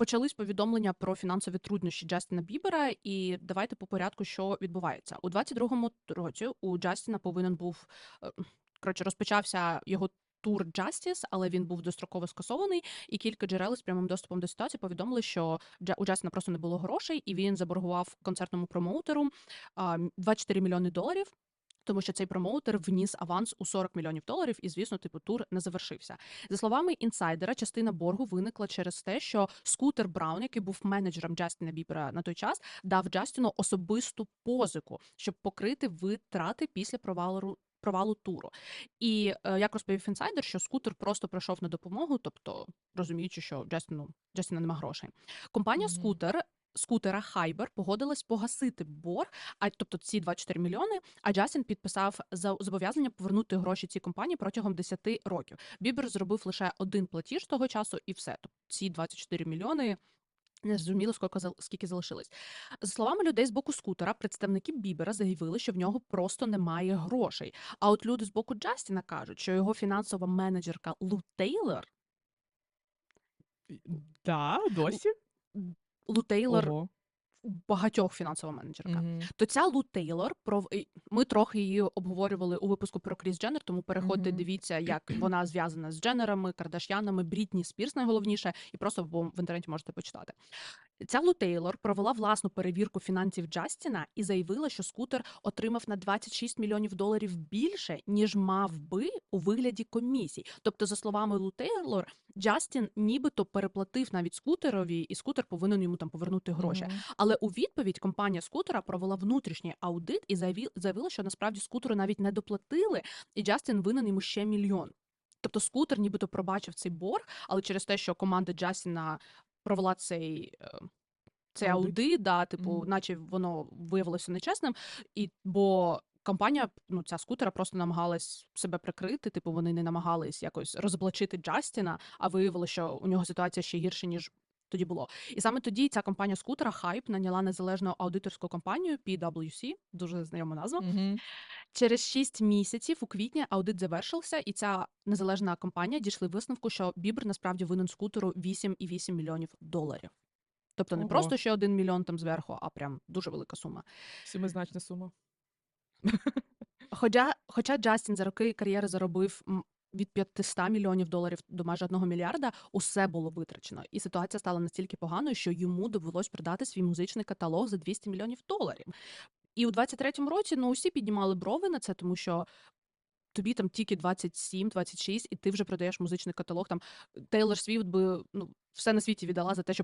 почались повідомлення про фінансові труднощі Джастіна Бібера, і давайте по порядку, що відбувається у 22-му році. У Джастіна повинен був е, коротше, розпочався його. Тур Justice, але він був достроково скасований, і кілька джерел з прямим доступом до ситуації повідомили, що у Джастіна просто не було грошей, і він заборгував концертному промоутеру а, 24 мільйони доларів. Тому що цей промоутер вніс аванс у 40 мільйонів доларів, і звісно, типу тур не завершився. За словами інсайдера, частина боргу виникла через те, що скутер Браун, який був менеджером Джастіна Бібера на той час, дав Джастіну особисту позику, щоб покрити витрати після провалу провалу туру. І е, як розповів інсайдер, що скутер просто прийшов на допомогу, тобто розуміючи, що Джастіну Джастіна нема грошей. Компанія Мгм. скутер. Скутера Хайбер погодилась погасити борг, а тобто ці 24 мільйони. А Джастін підписав за зобов'язання повернути гроші цій компанії протягом 10 років. Бібер зробив лише один платіж того часу, і все. Тобто ці 24 мільйони. Не зрозуміло, скільки, скільки залишилось. За словами людей з боку скутера, представники Бібера заявили, що в нього просто немає грошей. А от люди з боку Джастіна кажуть, що його фінансова менеджерка Лу Тейлор, Да, досі? Лу Тейлор Ого. багатьох фінансова менеджерка. Мгм. То ця Лу Тейлор пров... ми трохи її обговорювали у випуску про Кріс Дженнер, тому переходьте, Мгм. дивіться, як вона зв'язана з Дженнерами, Кардаш'янами, Брітні Спірс найголовніше, і просто в інтернеті можете почитати. Ця Лу Тейлор провела власну перевірку фінансів Джастіна і заявила, що скутер отримав на 26 мільйонів доларів більше, ніж мав би у вигляді комісій. Тобто, за словами Лу Тейлор, Джастін нібито переплатив навіть скутерові, і скутер повинен йому там повернути гроші. Мгм. Але у відповідь компанія скутера провела внутрішній аудит і заявила, що насправді скутеру навіть не доплатили, і Джастін винен йому ще мільйон. Тобто скутер нібито пробачив цей борг, але через те, що команда Джастіна провела цей. е, Цей Аудит. аудит, да, типу, Мгм. наче воно виявилося нечесним, і бо компанія, ну ця скутера просто намагалась себе прикрити. Типу, вони не намагались якось розоблачити Джастіна, а виявилося, що у нього ситуація ще гірше ніж тоді було. І саме тоді ця компанія скутера Hype наняла незалежну аудиторську компанію PwC, дуже знайома назва. Мгм. Через 6 місяців у квітні аудит завершився, і ця незалежна компанія дійшли висновку, що Бібер насправді винен скутеру 8,8 мільйонів доларів. Тобто не Ого. просто ще один мільйон там зверху, а прям дуже велика сума. Сімизначна сума. Хоча, хоча Джастін за роки кар'єри заробив від 500 мільйонів доларів до майже 1 мільярда, усе було витрачено. І ситуація стала настільки поганою, що йому довелось продати свій музичний каталог за 200 мільйонів доларів. І у 23-му році ну усі піднімали брови на це, тому що. Тобі там тільки 27-26, і ти вже продаєш музичний каталог. Там Тейлор Свіфт би ну все на світі віддала за те, щоб